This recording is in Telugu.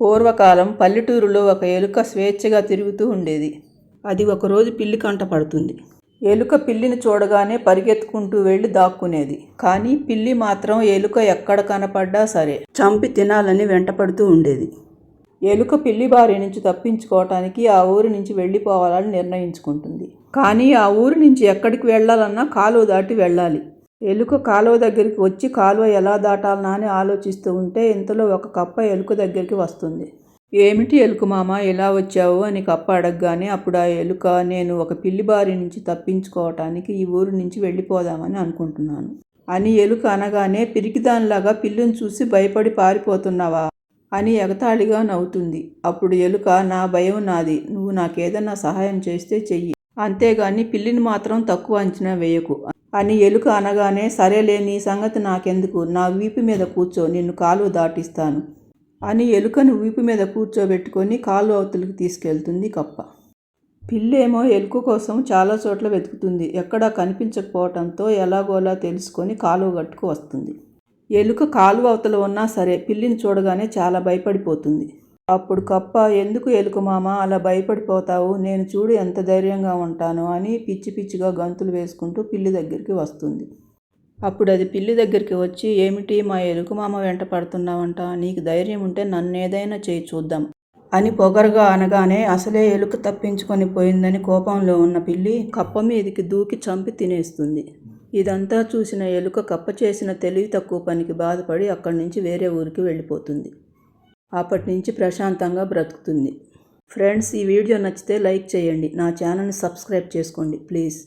పూర్వకాలం పల్లెటూరులో ఒక ఎలుక స్వేచ్ఛగా తిరుగుతూ ఉండేది. అది ఒకరోజు పిల్లి కంట పడుతుంది. ఎలుక పిల్లిని చూడగానే పరిగెత్తుకుంటూ వెళ్ళి దాక్కునేది. కానీ పిల్లి మాత్రం ఎలుక ఎక్కడ కనపడ్డా సరే చంపి తినాలని వెంటపడుతూ ఉండేది. ఎలుక పిల్లి బారి నుంచి తప్పించుకోవటానికి ఆ ఊరి నుంచి వెళ్ళిపోవాలని నిర్ణయించుకుంటుంది. కానీ ఆ ఊరి నుంచి ఎక్కడికి వెళ్ళాలన్నా కాలువ దాటి వెళ్ళాలి. ఎలుక కాలువ దగ్గరికి వచ్చి కాలువ ఎలా దాటాలనా అని ఆలోచిస్తూ ఉంటే ఇంతలో ఒక కప్ప ఎలుక దగ్గరికి వస్తుంది. ఏమిటి ఎలుక మామ ఎలా వచ్చావు? అని కప్ప అడగగానే అప్పుడు ఆ ఎలుక నేను ఒక పిల్లి బారి నుంచి తప్పించుకోవటానికి ఈ ఊరు నుంచి వెళ్ళిపోదామని అనుకుంటున్నాను. అని ఎలుక అనగానే పిరికిదానిలాగా పిల్లిని చూసి భయపడి పారిపోతున్నావా? అని ఎగతాళిగా నవ్వుతుంది. అప్పుడు ఎలుక నా భయం నాది నువ్వు నాకేదన్నా సహాయం చేస్తే చెయ్యి. అంతేగాని పిల్లిని మాత్రం తక్కువ అంచనా వేయకు. అని ఎలుక అనగానే సరేలే నీ సంగతి నాకెందుకు? నా వీపు మీద కూర్చో నిన్ను కాలువ దాటిస్తాను. అని ఎలుకను వీపు మీద కూర్చోబెట్టుకొని కాలు అవతలికి తీసుకెళ్తుంది కప్ప. పిల్లేమో ఎలుక కోసం చాలా చోట్ల వెతుకుతుంది. ఎక్కడా కనిపించకపోవటంతో ఎలాగోలా తెలుసుకొని కాలువ గట్టుకు వస్తుంది. ఎలుక కాలువ అవతల ఉన్నా సరే పిల్లిని చూడగానే చాలా భయపడిపోతుంది. అప్పుడు కప్ప ఎందుకు ఎలుకు మామ అలా భయపడిపోతావు? నేను చూడు ఎంత ధైర్యంగా ఉంటాను అని పిచ్చి పిచ్చిగా గంతులు వేసుకుంటూ పిల్లి దగ్గరికి వస్తుంది. అప్పుడు అది పిల్లి దగ్గరికి వచ్చి ఏమిటి మా ఎలుక మామ వెంట పడుతున్నావంట? నీకు ధైర్యం ఉంటే నన్ను ఏదైనా చేయి చూద్దాం అని పొగరగా అనగానే అసలే ఎలుక తప్పించుకొని పోయిందని కోపంలో ఉన్న పిల్లి కప్ప మీదికి దూకి చంపి తినేస్తుంది. ఇదంతా చూసిన ఎలుక కప్ప చేసిన తెలివి తక్కువ పనికి బాధపడి అక్కడి నుంచి వేరే ఊరికి వెళ్ళిపోతుంది. అప్పటి నుంచి ప్రశాంతంగా బ్రతుకుతుంది. ఫ్రెండ్స్ ఈ వీడియో నచ్చితే లైక్ చేయండి. నా ఛానల్ని సబ్స్క్రైబ్ చేసుకోండి ప్లీజ్.